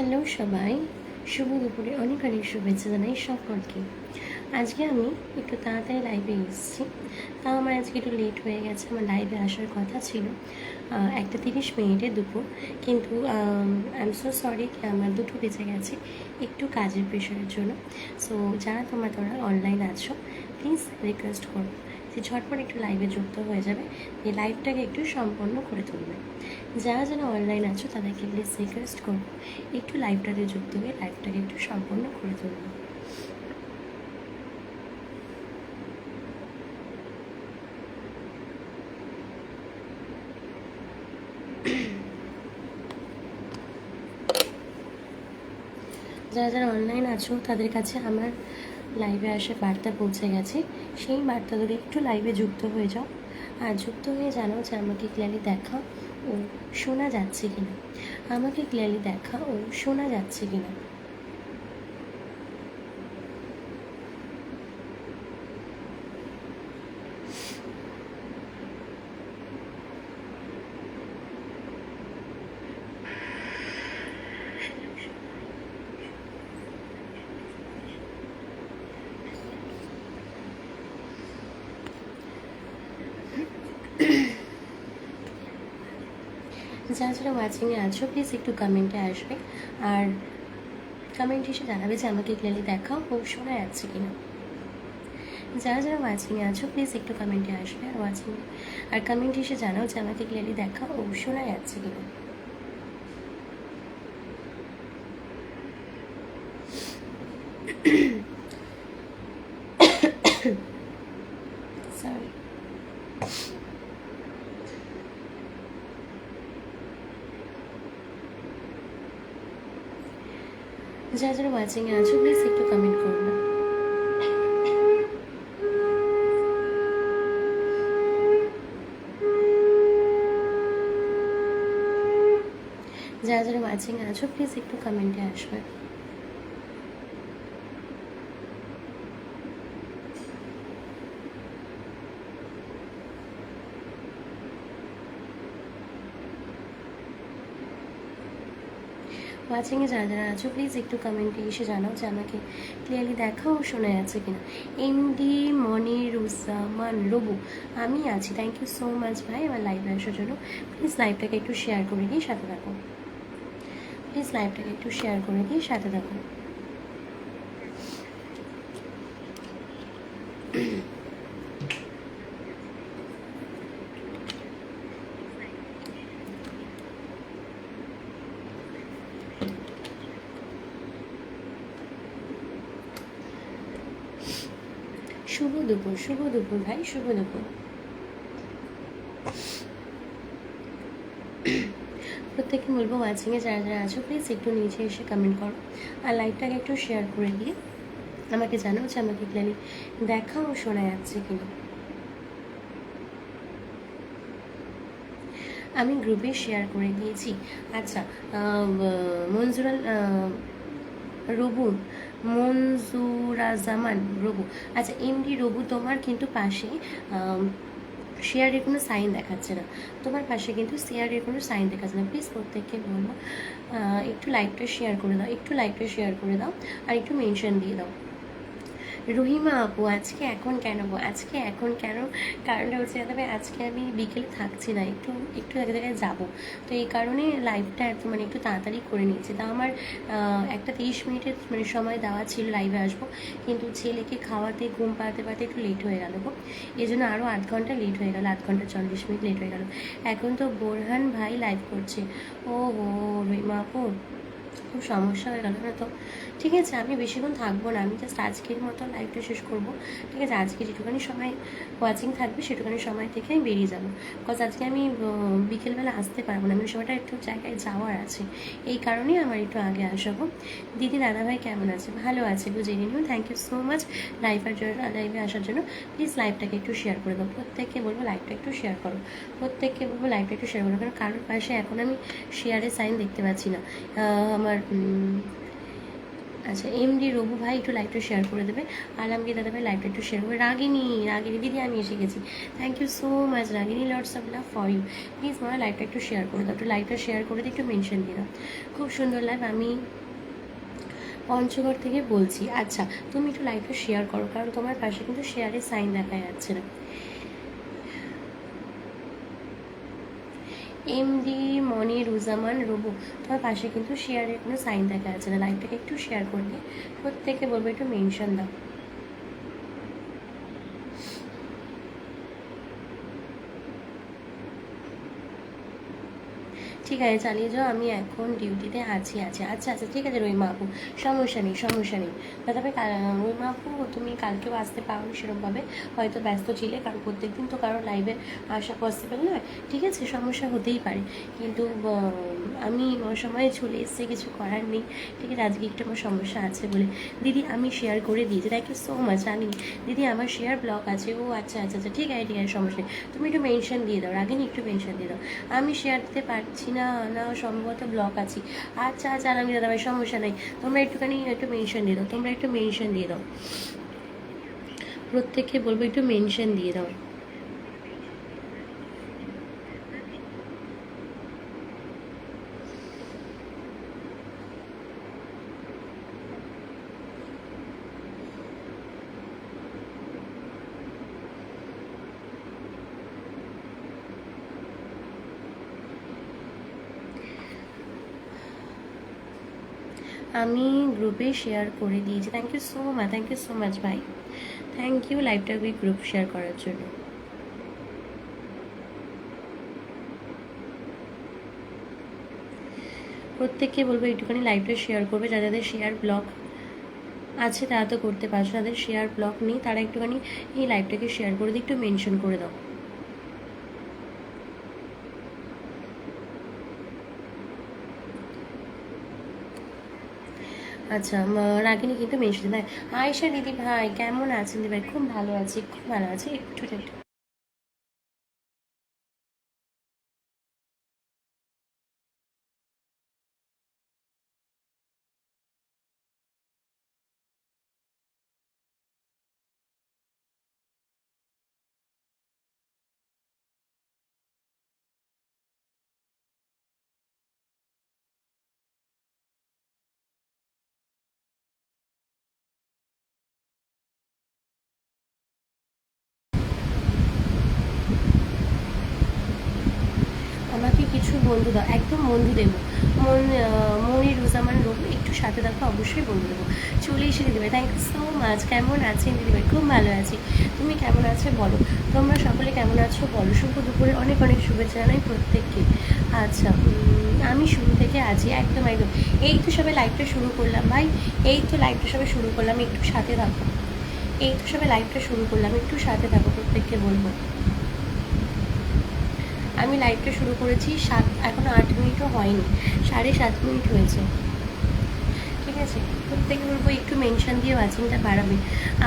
Hello সবাই। শুভ দুপুরে অনেক অনেক শুভেচ্ছা জানাই সকলকে। আজকে আমি একটু তাড়াতাড়ি লাইভে এসেছি। তাও আমার আজকে একটু লেট হয়ে গেছে, আমার লাইভে আসার কথা ছিল। একটা তিরিশ মিনিটে দুপুর, কিন্তু আই এম সো সরি আমার দুটো বেঁচে গেছে একটু কাজের প্রেশারের জন্য। সো যারা তোমরা তোমরা অনলাইন আছো প্লিজ রিকোয়েস্ট করো। যে ঝটপট একটু লাইভে যুক্ত হয়ে যাবে এই লাইভটাকে একটু সম্পন্ন করে তুলবে। যারা যারা অনলাইন আছো, তাদেরকে প্লিজ রিকোয়েস্ট করব, একটু লাইভটাতে যুক্ত হয়ে লাইভটাকে একটু সম্পন্ন করে তুলবে। যারা যারা অনলাইন আছো, তাদের কাছে আমার লাইভে আসে বার্তা পৌঁছে গেছে। সেই বার্তাগুলো একটু লাইভে যুক্ত হয়ে যাও। আর যুক্ত হয়ে জানাও যে আমাকে ক্লিয়ারলি দেখা ও শোনা যাচ্ছে কিনা। আমাকে ক্লিয়ারলি দেখা ও শোনা যাচ্ছে কিনা। যারা যারা ওয়াচিংয়ে আছো প্লিজ একটু কমেন্টে আসবে। আর কমেন্ট এসে জানাবে যে আমাকে ক্লিয়ারলি দেখাও ও শোনা যাচ্ছে কিনা। যারা যারা ওয়াচিংয়ে আছো প্লিজ একটু কমেন্টে আসবে আর ওয়াচিং আর কমেন্ট এসে জানাও যে আমাকে ক্লিয়ারলি দেখাও ও শোনা যাচ্ছে কিনা। সরি যারা যারা ওয়াচিংয়ে আছো প্লিজ একটু কমেন্ট করো না যারা যারা ওয়াচিংয়ে আছো প্লিজ একটু কমেন্টে আসবে। ওয়াচিংয়ে যারা যারা আছো প্লিজ একটু কমেন্টে এসে জানাও যে আমাকে ক্লিয়ারলি দেখাও শোনা যাচ্ছে কিনা। এমডি মনিরুজ্জামান রবু আমি আছি। থ্যাংক ইউ সো মাচ ভাই আমার লাইভে আসার জন্য। প্লিজ লাইভটাকে একটু শেয়ার করে দিয়ে সাথে থাকো। প্লিজ লাইভটাকে একটু শেয়ার করে দিয়ে সাথে থাকো। শুভ দুপুর শুভ দুপুর ভাই শুভ দুপুর। প্রত্যেকে বলব ওয়াচিংয়ে যারা যারা আছো প্লিজ একটু নিচে এসে কমেন্ট করো আর লাইভটাকে একটু শেয়ার করে দিয়ে আমাকে জানাও যে আমাকে ক্লিয়ারলি দেখা ও শোনা যাচ্ছে কিনা। আমি গ্রুপে শেয়ার করে দিয়েছি। আচ্ছা আহ, মনজুরাল আহ, রবু মনজুরাজামান রবু আচ্ছা এমডি রবু তোমার কিন্তু পাশে শেয়ারের কোনো সাইন দেখাচ্ছে না। তোমার পাশে কিন্তু শেয়ারের কোনো সাইন দেখাচ্ছে না। প্লিজ প্রত্যেককে বলব একটু লাইকটা শেয়ার করে দাও, একটু লাইকটা শেয়ার করে দাও, আর একটু মেনশন দিয়ে দাও। রহিমা আপু, আজকে এখন কেন? আজকে এখন কেন? কারণটা হচ্ছে তবে আজকে আমি বিকেলে থাকছি না, একটু একটু এক জায়গায় যাব। তো এই কারণে লাইভটা এত মানে একটু তাড়াতাড়ি করে নিয়েছি। তা আমার একটা তিরিশ মিনিটের মানে সময় দেওয়া ছিল লাইভে আসব, কিন্তু ছেলেকে খাওয়াতে, ঘুম পাড়াতে পাড়াতে একটু লেট হয়ে গেল গো। এই জন্য আরও আধ ঘণ্টা লেট হয়ে গেল, আধ ঘণ্টা চল্লিশ মিনিট লেট হয়ে গেল। এখন তো বোরহান ভাই লাইভ করছে। ও হো রহিমা আপু। খুব সমস্যা হয়ে গেল না তো ঠিক আছে, আমি বেশিক্ষণ থাকব না, আমি জাস্ট আজকের মতো লাইভটা শেষ করব। ঠিক আছে, আজকে যেটুখানি সময় ওয়াচিং থাকবে সেটুখানি সময় থেকে আমি বেরিয়ে যাব। বিকজ আজকে আমি বিকেলবেলা আসতে পারব না, আমি সময়টা একটু জায়গায় যাওয়ার আছে। এই কারণেই আমার একটু আগে আসব। দিদি, দাদাভাই কেমন আছে? ভালো আছে জেনে নিও। থ্যাংক ইউ সো মাচ লাইভের জন্য লাইভে আসার জন্য। প্লিজ লাইভটাকে একটু শেয়ার করে দাও। প্রত্যেককে বলব লাইভটা একটু শেয়ার করো। প্রত্যেককে বলব লাইভটা একটু শেয়ার করো। কারণ, কারোর পাশে এখন আমি শেয়ারের সাইন দেখতে পাচ্ছি না। আমার আচ্ছা এমডি রঘু ভাই একটু লাইভটা শেয়ার করে দেবে। আলমগীর দাদা ভাই লাইভটা একটু শেয়ার করবে রাগিনী রাগিনী দিদি, আমি এসে গেছি। Thank you so much Ragini lords of love for you please মা লাইভটা একটু শেয়ার করে দাও। একটু লাইভটা শেয়ার করে দিয়ে একটু মেনশন দিয়ে দাও। খুব সুন্দর লাইভ আমি পঞ্চগড় থেকে বলছি। আচ্ছা তুমি একটু লাইভটা শেয়ার করো, কারণ তোমার পাশে কিন্তু শেয়ারের সাইন দেখা যাচ্ছে না। এমডি মনিরুজামান রুবু। তোমার পাশে কিন্তু শেয়ারের কোনো সাইন দেখা যাচ্ছে না? লাইভটাকে একটু শেয়ার করবে প্রত্যেকে বলব একটু মেনশন দাও। ঠিক আছে, চালিয়ে যাও, আমি এখন ডিউটিতে আছি আছি আচ্ছা আচ্ছা ঠিক আছে রহিমা আপু, সমস্যা নেই সমস্যা নেই। তবে রহিমা আপু, তুমি কালকেও আসতে পারো সেরকমভাবে, হয়তো ব্যস্ত ছিলে, কারণ প্রত্যেকদিন তো কারও লাইভে আসা পসিবল নয়। ঠিক আছে, সমস্যা হতেই পারে, কিন্তু আমি সময় চলে এসেছি, কিছু করার নেই। ঠিক আছে, আজকে একটু আমার সমস্যা আছে বলে। দিদি, আমি শেয়ার করে দিয়েছি থ্যাংক ইউ সো মাচ জানি দিদি, আমার শেয়ার ব্লক আছে, ও আচ্ছা আচ্ছা আচ্ছা ঠিক আছে ঠিক আছে, সমস্যা নেই। তুমি একটু মেনশন দিয়ে দাও আগে একটু মেনশন দিয়ে দাও। আমি শেয়ার দিতে পারছি না না না, সম্ভবত ব্লক আছি। আচ্ছা আচ্ছা আমি দাদা ভাই সমস্যা নেই। তোমরা একটুখানি একটু মেনশন দিয়ে দাও। তোমরা একটু মেনশন দিয়ে দাও। প্রত্যেককে বলব একটু মেনশন দিয়ে দাও। আমি গ্রুপে শেয়ার করে দিয়েছি। Thank you so much thank you so much ভাই। থ্যাংক ইউ লাইভটা উইক গ্রুপ শেয়ার করার জন্য। প্রত্যেককে বলব একটুখানি লাইভটা শেয়ার করবে যাদের যাদের শেয়ার ব্লগ আছে তারা তো করতে পারছ, যাদের শেয়ার ব্লগ নেই তারা একটুখানি এই লাইভটাকে শেয়ার করে দিয়ে একটু মেনশন করে দাও। আচ্ছা রাগিনী কিন্তু মেনশন দেয় আয়েশা দিদি ভাই, কেমন আছেন দিদি ভাই? খুব ভালো আছি, খুব ভালো আছি। একটু একটু। বন্ধু দাও, একদম বন্ধু দেবো। মন মনির রুজামান রবু একটু সাথে থাকো, অবশ্যই বন্ধু দেবো। চলে এসে দিদিভাই থ্যাংক ইউ সো মাচ কেমন আছেন দিদিভাই? খুব ভালো আছি। তুমি কেমন আছো বলো। তোমরা সকলে কেমন আছো বলো। শুভ দুপুরে অনেক অনেক শুভেচ্ছা জানাই প্রত্যেককে। আচ্ছা আমি শুরু থেকে আছি, একদম একদম। এই তো সবে লাইভটা শুরু করলাম ভাই। এই তো লাইভটা সবে শুরু করলাম, একটু সাথে থাকো। এই তো সবে লাইভটা শুরু করলাম, একটু সাথে থাকো, প্রত্যেককে বলব। আমি লাইভটা শুরু করেছি সাত, এখনও আট মিনিটও হয়নি, সাড়ে সাত মিনিট হয়েছে। ঠিক আছে? প্রত্যেকে বলব একটু মেনশন দিয়ে ওয়াচিংটা বাড়াবে।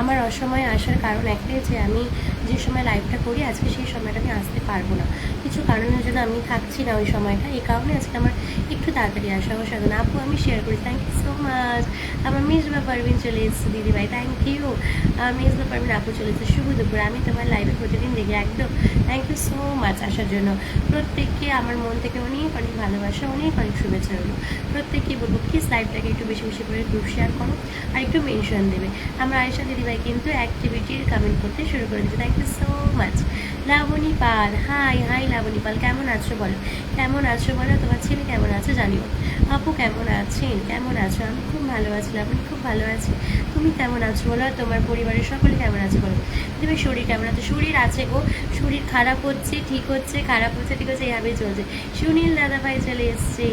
আমার অসময়ে আসার কারণ একটাই যে আমি যে সময় লাইভটা করি, আজকে সেই সময়টা আমি আসতে পারব না। কিছু কারণের জন্য আমি থাকছি না ওই সময়টা। এই কারণে আজকে আমার একটু তাড়াতাড়ি আসা আমার সাথে আপু, আমি শেয়ার করি। থ্যাংক ইউ সো মাচ আমার মিসবা পারভিন চলে এসেছে, দিদিভাই। থ্যাংক ইউ আমার মিসবা পারভিন আপু চলে এসেছে। শুভ দুপুর। আমি তোমার লাইভে প্রতিদিন দেখি, একদম। থ্যাংক ইউ সো মাচ আসার জন্য। প্রত্যেককে আমার মন থেকে অনেক অনেক ভালোবাসা, অনেক অনেক শুভেচ্ছা রইল। প্রত্যেককে বলব প্লিজ লাইভটাকে একটু বেশি বেশি করে গ্রুপ শেয়ার করো আর একটু মেনশন দেবে। আমার আয়েশা দিদিভাই কিন্তু অ্যাক্টিভিটির কমেন্ট করতে শুরু করে দিচ্ছে thank you so much Labani Pal hi hi Labani Pal, কেমন আছো বলো? কেমন আছো বলো? তোমার ছেলে কেমন আছো জানিও। আপু কেমন আছেন? কেমন আছো? আমি খুব ভালো আছি, লাবণী খুব ভালো আছি। তুমি কেমন আছো বলো, আর তোমার পরিবারের সকলে কেমন আছে বলো? তুমি শরীর কেমন আছে? শরীর আছে গো, শরীর খারাপ হচ্ছে, ঠিক হচ্ছে, খারাপ হচ্ছে, ঠিক হচ্ছে এইভাবেই চলছে। সুনীল দাদা ভাই চলে এসছে।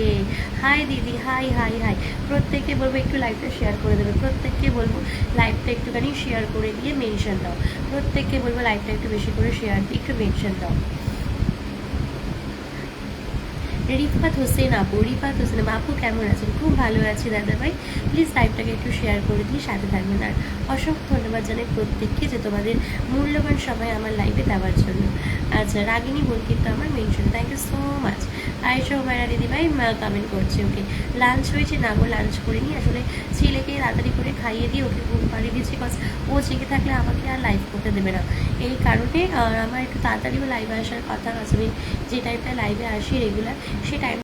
হাই দিদি হাই হাই হাই প্রত্যেককে বলব একটু লাইভটা শেয়ার করে দেবে। প্রত্যেককে বলব লাইভটা একটুখানি শেয়ার করে দিয়ে মেনশন দাও। প্রত্যেককে বলব লাইভটা একটু বেশি করে শেয়ার দিয়ে একটু মেনশন দাও। রিফাত হোসেন আপু রিফাত হোসেন আপু, কেমন আছেন? খুব ভালো আছি দাদা ভাই প্লিজ লাইভটাকে একটু শেয়ার করে দিয়ে সাথে থাকবেন। আর অসংখ্য ধন্যবাদ জানাই প্রত্যেককে যে তোমাদের মূল্যবান সময় আমার লাইভে দেওয়ার জন্য। আচ্ছা রাগিনী কিন্তু আমার mention thank you so much Ayesha Humaira দিদিভাই কমেন্ট করছে ওকে। লাঞ্চ হয়েছে, না গো লাঞ্চ করিনি। আসলে ছেলেকে তাড়াতাড়ি করে খাইয়ে দিয়ে ওকে ঘুম পাড়িয়ে দিয়েছি বিকজ ও জেগে থাকলে আমাকে আর লাইভ করতে দেবে না। এই কারণে আমার একটু তাড়াতাড়িও লাইভে আসার কথা আছে। যে টাইমটা লাইভে আসি রেগুলার সে টাইম